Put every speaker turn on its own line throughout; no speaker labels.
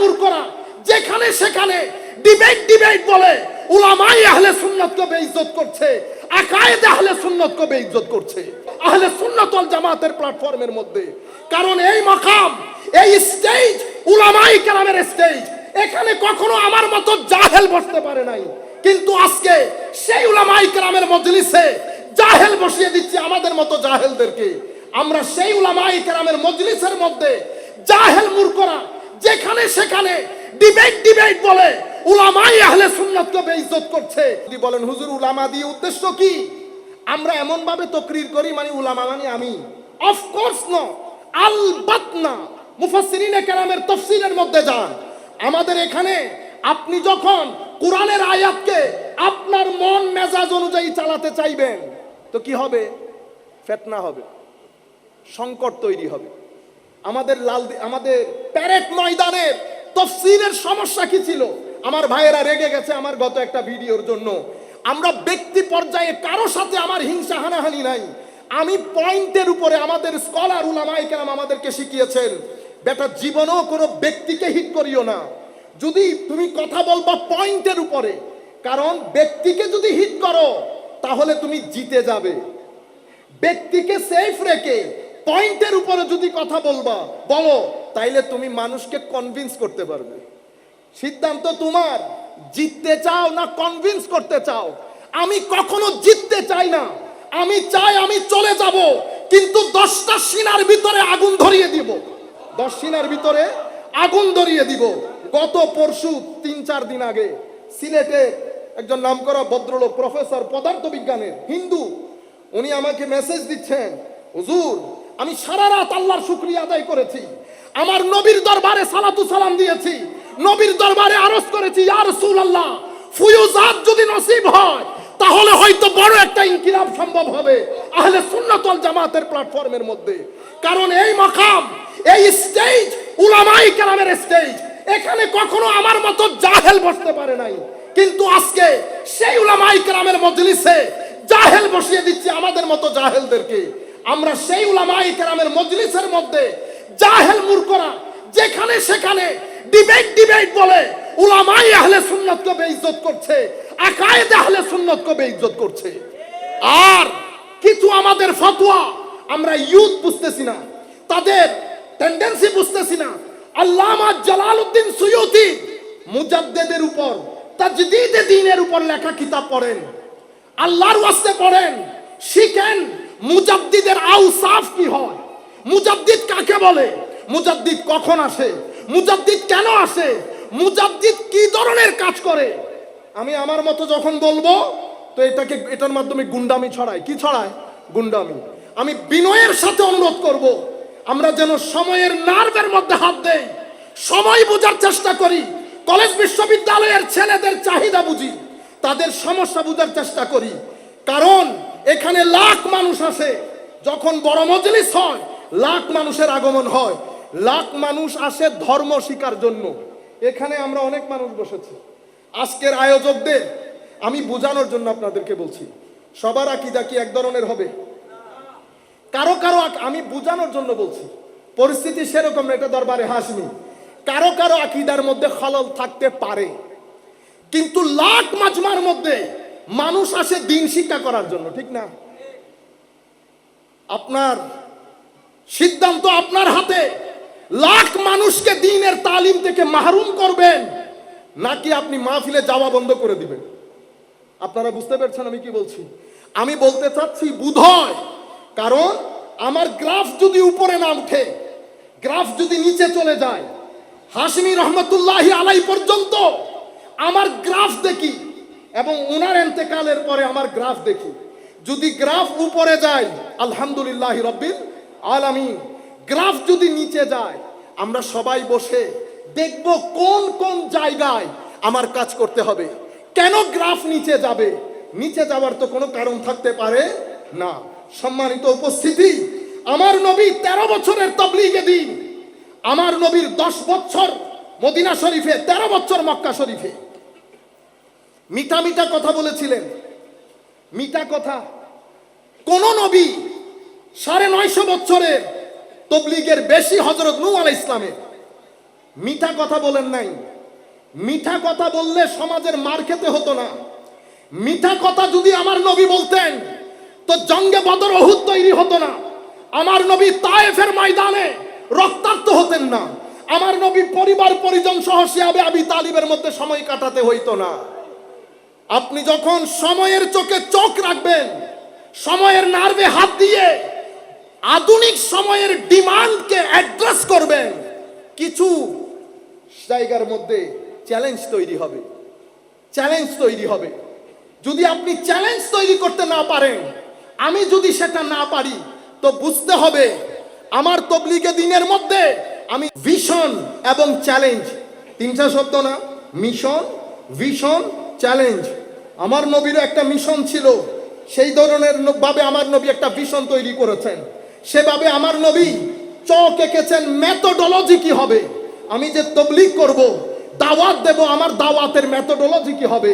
মূর্খরা যেখানে সেখানে debate debate বলে উলামাই আহলে সুন্নতকে বেইজ্জত করছে, আকায়েদ আহলে সুন্নতকে বেইজ্জত করছে, আহলে সুন্নত ওয়াল জামাতের প্ল্যাটফর্মের মধ্যে। কারণ এই মাকাম, এই স্টেজ উলামাই কেরামের স্টেজ এখানে কখনো আমার মতো জাহেল বসতে পারে নাই। কিন্তু আজকে সেই উলামাই কেরামের মজলিসে জাহেল বসিয়ে দিচ্ছে আমাদের মতো জাহেলদেরকে। আমরা সেই উলামাই কেরামের মজলিসের মধ্যে জাহেল মূর্খরা যেখানে সেখানে ডিবেট ডিবেট বলে উলামাই আহলে সুন্নাতকে বেইজ্জত করছে। যদি বলেন, হুজুর, উলামা দিয়ে উদ্দেশ্য কি? আমরা এমন ভাবে তকরির করি মানে উলামা মানে আমি। অফকোর্স ন আলবাত না মুফাসসিরিনে কেরামের তফসিরের মধ্যে যান। আমাদের এখানে আপনি যখন কোরআনের আয়াতকে আপনার মন মেজাজ অনুযায়ী চালাতে চাইবেন, তো কি হবে? ফেতনা হবে। সংকট তৈরি হবে। আমাদের লাল আমাদের প্যারেড ময়দানের তফসিলের সমস্যা কি ছিল? আমার ভাইয়েরা রেগে গেছে আমার গত একটা ভিডিওর জন্য। আমরা ব্যক্তি পর্যায়ে কারও সাথে আমার হিংসা হানাহানি নাই। আমি পয়েন্টের উপরে আমাদের স্কলার উলামাই কেরাম আমাদেরকে শিখিয়েছেন, বেটা, জীবনেও কোনো ব্যক্তিকে হিট করিও না। যদি তুমি কথা বলবা পয়েন্টের উপরে, কারণ ব্যক্তিকে যদি হিট করো, তাহলে তুমি জিতে যাবে। ব্যক্তিকে সেফ রেখে পয়েন্টের উপরে যদি কথা বলবা, বলো, তাইলে তুমি মানুষকে কনভিন্স করতে পারবে। সিদ্ধান্ত তোমার, জিততে চাও না কনভিন্স করতে চাও। আমি কখনো জিততে চাই না। আমি চাই আমি চলে যাব, কিন্তু দশটা সিনার ভিতরে আগুন ধরিয়ে দিব। দশ সিনার ভিতরে আগুন ধরিয়ে দিব। গত পরশু, তিন, চার দিন আগে, সিলেটে একজন নামকরা ভদ্রলোক প্রফেসর পদার্থবিজ্ঞানের, হিন্দু, উনি আমাকে মেসেজ দিচ্ছেন, হুজুর আমি সারা রাত আল্লাহর শুক্রিয়া আদায় করেছি। আমার নবীর দরবারে সালাতু সালাম দিয়েছি। নবীর দরবারে আরজ করেছি, ইয়া রাসূলুল্লাহ ফুয়ুজাত যদি নসিব হয়, তাহলে হয়তো বড় একটা ইনকিলাব সম্ভব হবে আহলে সুন্নাত ওয়াল জামাতের প্ল্যাটফর্মের মধ্যে। কারণ এই মাকাম, এই স্টেজ উলামাই কেরামের স্টেজ এখানে কখনো আমার মতো জাহেল বসতে পারে নাই। কিন্তু আজকে সেই উলামাই কেরামের মজলিসে জাহেল বসিয়ে দিচ্ছে আমাদের মতো জাহেলদেরকে। আমরা সেই উলামাই কেরামের মজলিসের মধ্যে জাহেল মূর্খরা যেখানে সেখানে ডিবেট ডিবেট বলে উলামাই আহলে সুন্নতকে বেইজ্জত করছে, আকায়েদ আহলে সুন্নতকে বেইজ্জত করছে। আর কিছু আমাদের ফতোয়া আমরা ইউথ বুঝতেছি না, তাদের টেন্ডেন্সি বুঝতেছি না। আল্লামা জালালউদ্দিন সুয়ুতি মুজাদ্দেদের উপর, তাজদীদে দ্বীনের উপর লেখা কিতাব পড়েন। আল্লাহর ওয়াস্তে পড়েন, শিখেন মুজাদ্দিদের আউসাফ কি হয়? মুজাদ্দিদ কাকে বলে? মুজাদ্দিদ কখন আসে? মুজাদ্দিদ কেন আসে? মুজাদ্দিদ কি ধরনের কাজ করে? আমি আমার মতো যখন বলব, তো এটাকে, এটার মাধ্যমে গুন্ডামি ছড়ায়। কি ছড়ায়? গুন্ডামি। আমি বিনয়ের সাথে অনুরোধ করব, আমরা যেন সময়ের নার্ভের মধ্যে হাত দেই, সময় বোঝার চেষ্টা করি, কলেজ বিশ্ববিদ্যালয়ের ছেলেদের চাহিদা বুঝি, তাদের সমস্যা বোঝার চেষ্টা করি। কারণ এখানে লাখ মানুষ আসে যখন বড় মজলিস হয়, লাখ মানুষের আগমন হয়। লাখ মানুষ আসে ধর্ম শিকার জন্য। এখানে আমরা অনেক মানুষ বসেছি। আজকের আয়োজকদের আমি বোঝানোর জন্য আপনাদেরকে বলছি, সবার আকিদা কি এক ধরনের হবে? কারও কারও আমি বোঝানোর জন্য বলছি, পরিস্থিতি সেরকম এটা দরবারে হাসনি। কারও কারও আকিদার মধ্যে খলল থাকতে পারে। কিন্তু লাখ মাজমার মধ্যে মানুষ আসে দিন শিক্ষা করার জন্য, ঠিক না? আপনার সিদ্ধান্ত আপনার হাতে। লাখ মানুষকে দিনের তালিম থেকে মাহরুম করবেন, নাকি আপনি মাহফিলে যাওয়া বন্ধ করে দিবেন? আপনারা বুঝতে পারছেন আমি কি বলছি? আমি বলতে চাচ্ছি বুধয় কারণ আমার গ্রাফ যদি উপরে না উঠে গ্রাফ যদি নিচে চলে যায় হাসমি রহমতুল্লাহ আলাই পর্যন্ত আমার গ্রাফ দেখি। এবং ওনার এন্তেকালের পরে আমার গ্রাফ দেখি। যদি গ্রাফ উপরে যায়, আলহামদুলিল্লাহ রব্বিল আলামিন। গ্রাফ যদি নিচে যায়, আমরা সবাই বসে দেখব কোন কোন জায়গায় আমার কাজ করতে হবে। কেন গ্রাফ নিচে যাবে? নিচে যাওয়ার তো কোনো কারণ থাকতে পারে না। সম্মানিত উপস্থিতি, আমার নবী তেরো বছরের তবলিগে দিন। আমার নবীর দশ বছর মদিনা শরীফে, তেরো বছর মক্কা শরীফে। মিঠা মিঠা কথা বলেছিলেন। মিঠা কথা। কোন নবী সাড়ে নয়শো বছরের তবলিগের বেশি হজরত নূ আলাই ইসলামের মিঠা কথা বলেন নাই। মিঠা কথা বললে সমাজের মার খেতে হতো না। মিঠা কথা যদি আমার নবী বলতেন, তো জঙ্গে বদর অহুত তৈরি হতো না। আমার নবী তায়েফের ময়দানে রক্তাক্ত হতেন না। আমার নবী পরিবার পরিজন সহ শিয়াবে আবি তালিবের মধ্যে সময় কাটাতে হইতো না। আপনি যখন সময়ের চোখে চোখ রাখবেন, সময়ের নার্ভে হাত দিয়ে আধুনিক সময়ের ডিমান্ডকে অ্যাড্রেস করবেন, কিছু জায়গার মধ্যে চ্যালেঞ্জ তৈরি হবে চ্যালেঞ্জ তৈরি হবে। যদি আপনি চ্যালেঞ্জ তৈরি করতে না পারেন, আমি যদি সেটা না পারি, তো বুঝতে হবে আমার তবলিগে দিনের মধ্যে আমি ভিশন এবং চ্যালেঞ্জ তিনটা শব্দ না মিশন ভিশন চ্যালেঞ্জ আমার নবীরও একটা মিশন ছিল। সেই ধরনের ভাবে আমার নবী একটা ভিশন তৈরি করেছেন। সেভাবে আমার নবী চক এঁকেছেন মেথোডোলজি কি হবে। আমি যে তবলিগ করব, দাওয়াত দেব, আমার দাওয়াতের মেথোডোলজি কি হবে।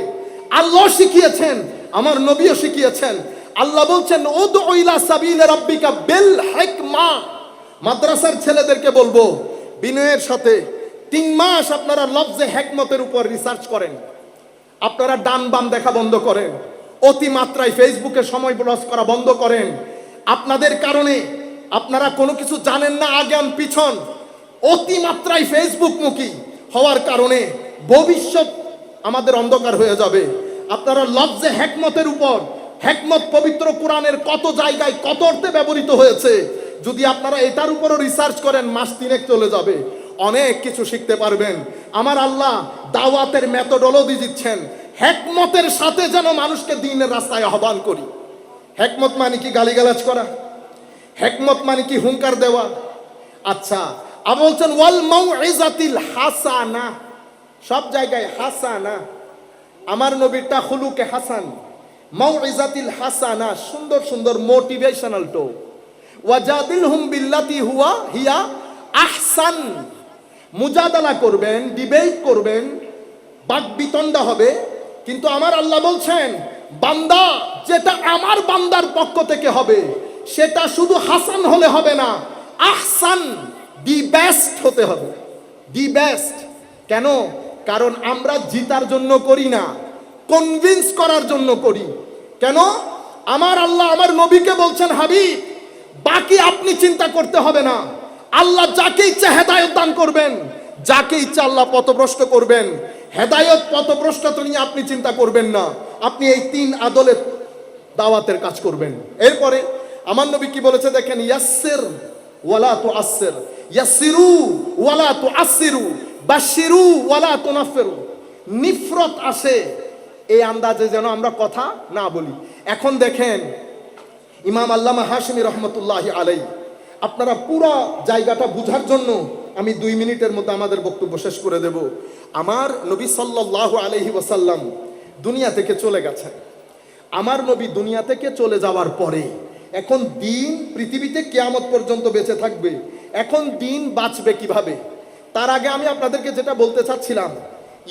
আল্লাহ শিখিয়েছেন, আমার নবীও শিখিয়েছেন। আল্লাহ বলছেন ওদ ওইলা সাবিল বেল হিকমা। মাদ্রাসার ছেলেদেরকে বলব, বিনয়ের সাথে তিন মাস আপনারা লফজে হেকমতের উপর রিসার্চ করেন। আপনারা ডান বাম দেখা বন্ধ করেন। অতিমাত্রায় ফেসবুকে সময় লস করা বন্ধ করেন। আপনাদের কারণে আপনারা কোনো কিছু জানেন না আগাম পিছন। অতিমাত্রায় ফেসবুক মুখী হওয়ার কারণে ভবিষ্যৎ আমাদের অন্ধকার হয়ে যাবে। আপনারা লফজে হেকমতের উপর, হেকমত পবিত্র কোরআনের কত জায়গায় কত অর্থে ব্যবহৃত হয়েছে, যদি আপনারা এটার উপরও রিসার্চ করেন, মাস তিনেক চলে যাবে। অনেক কিছু শিখতে পারবেন। আমার আল্লাহ দাওয়াতের মেথোডোলজি দিচ্ছেন। হেকমতের সাথে যেন মানুষকে দিনের রাস্তায় আহ্বান করি। হেকমত মানে কি গালিগালাজ করা? হেকমত মানে কি হুঙ্কার দেওয়া? আচ্ছা আবার বলছেন, ওয়াল মাউইজাতিল হাসানা। সব জায়গায় হাসানা। আমার নবীরটা হুলুকে হাসান। মাউইজাতিল হাসানা, সুন্দর সুন্দর মোটিভেশনাল টো ওয়াজাদিল হুম বিল্লাতি হুয়া, হিয়া আহসান। মুজাদালা করবেন ডিবেট করবেন, বাক বিতণ্ডা হবে। কিন্তু আমার আল্লাহ বলছেন, বান্দা, যেটা আমার বান্দার পক্ষ থেকে হবে, সেটা শুধু হাসান হলে হবে না, আহসান, দি বেস্ট হতে হবে। দি বেস্ট কেন? কারণ আমরা জিতার জন্য করি না কনভিন্স করার জন্য করি। কেন? আমার আল্লাহ আমার নবীকে বলছেন, হাবিব, বাকি আপনি চিন্তা করতে হবে না। আল্লাহ যাকে ইচ্ছা হেদায়ত দান করবেন, যাকে ইচ্ছা আল্লাহ পথভ্রষ্ট করবেন, হেদায়ত, পথভ্রষ্টতা নিয়ে আপনি চিন্তা করবেন না। আপনি এই তিন আদলের দাওয়াতের কাজ করবেন। এরপরে আমার নবী কি বলেছে দেখেন ইয়াসের ওয়ালা তো আসসির ইয়াসসিরু ওয়ালা তু আসসিরু বাশিরু ওয়ালা তুনাফিরু। নিফরত আসে। এই আন্দাজে যেন আমরা কথা না বলি। এখন দেখেন, ইমাম আল্লামা হাশমি রহমতুল্লাহ আলাই আপনারা পুরো জায়গাটা বুঝার জন্য আমি দুই মিনিটের মধ্যে আমাদের বক্তব্য শেষ করে দেব। আমার নবী সাল্লাহ আলহি ওসাল্লাম দুনিয়া থেকে চলে গেছেন। আমার নবী দুনিয়া থেকে চলে যাওয়ার পরে এখন দিন পৃথিবীতে কেয়ামত পর্যন্ত বেঁচে থাকবে। এখন দিন বাঁচবে কীভাবে? তার আগে আমি আপনাদেরকে যেটা বলতে চাচ্ছিলাম,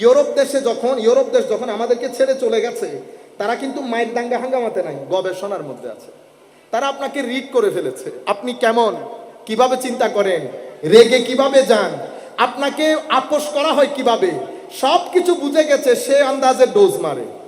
ইউরোপ দেশে যখন, ইউরোপ দেশ যখন আমাদেরকে ছেড়ে চলে গেছে, তারা কিন্তু মায়ের দাঙ্গা হাঙ্গামাতে নাই, গবেষণার মধ্যে আছে। তারা আপনাকে রিড করে ফেলেছে। আপনি কেমন? কীভাবে চিন্তা করেন? রেগে কীভাবে যান? আপনাকে আপোষ করা হয় কীভাবে? সব কিছু বুঝে গেছে সে আন্দাজে ডোজ মারে।